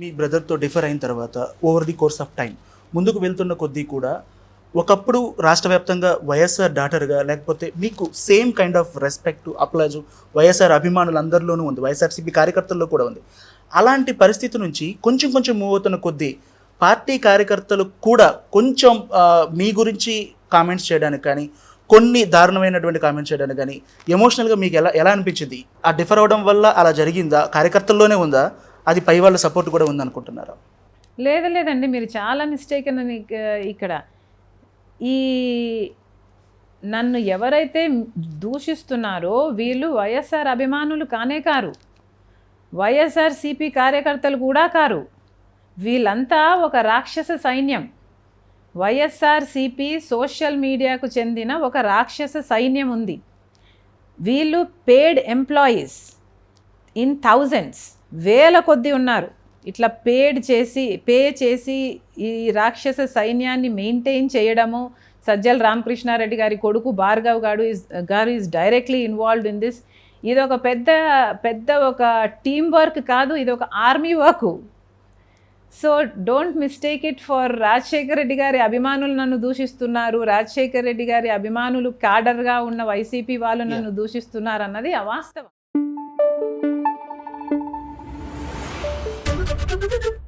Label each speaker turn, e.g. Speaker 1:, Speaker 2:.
Speaker 1: మీ బ్రదర్తో differ అయిన తర్వాత over the course of time ముందుకు వెళ్తున్న కొద్దీ కూడా ఒకప్పుడు రాష్ట్ర వ్యాప్తంగా వైఎస్ఆర్ డాటర్గా లేకపోతే మీకు same kind of respect applause YSR అభిమానులందరిలోనూ ఉంది. వైఎస్ఆర్సీపీ కార్యకర్తల్లో కూడా ఉంది. అలాంటి పరిస్థితి నుంచి కొంచెం కొంచెం మూవ్ అవుతున్న కొద్దీ పార్టీ కార్యకర్తలు కూడా కొంచెం మీ గురించి కామెంట్స్ చేయడానికి కానీ కొన్ని దారుణమైనటువంటి కామెంట్స్ చేయడానికి కానీ ఎమోషనల్గా మీకు ఎలా ఎలా అనిపించింది? ఆ డిఫర్ అవడం వల్ల అలా జరిగిందా? కార్యకర్తల్లోనే ఉందా? అది పై వాళ్ళ సపోర్ట్ కూడా ఉందనుకుంటున్నారా?
Speaker 2: లేదు లేదండి. మీరు చాలా మిస్టేక్ అని ఇక్కడ. ఈ నన్ను ఎవరైతే దూషిస్తున్నారో వీళ్ళు వైఎస్ఆర్ అభిమానులు కానే కారు. వైఎస్ఆర్ సిపి కార్యకర్తలు కూడా కారు. వీళ్ళంతా ఒక రాక్షస సైన్యం. వైఎస్ఆర్ సిపి సోషల్ మీడియాకు చెందిన ఒక రాక్షస సైన్యం ఉంది. వీళ్ళు పేడ్ ఎంప్లాయీస్ ఇన్ థౌజండ్స్ వేల కొద్ది ఉన్నారు. ఇట్లా పేడ్ చేసి పే చేసి ఈ రాక్షస సైన్యాన్ని మెయింటైన్ చేయడము సజ్జల రామకృష్ణారెడ్డి గారి కొడుకు భార్గవ్ గారు ఇస్ గారు is directly involved in this ఇది ఒక పెద్ద పెద్ద ఒక టీం వర్క్ కాదు ఇది ఒక army work so don't mistake it for Rajasekhara Reddy గారి అభిమానులు నన్ను దూషిస్తున్నారు. రాజశేఖర రెడ్డి గారి అభిమానులు క్యాడర్గా ఉన్న వైసీపీ వాళ్ళు నన్ను దూషిస్తున్నారు అన్నది అవాస్తవం. Thank you.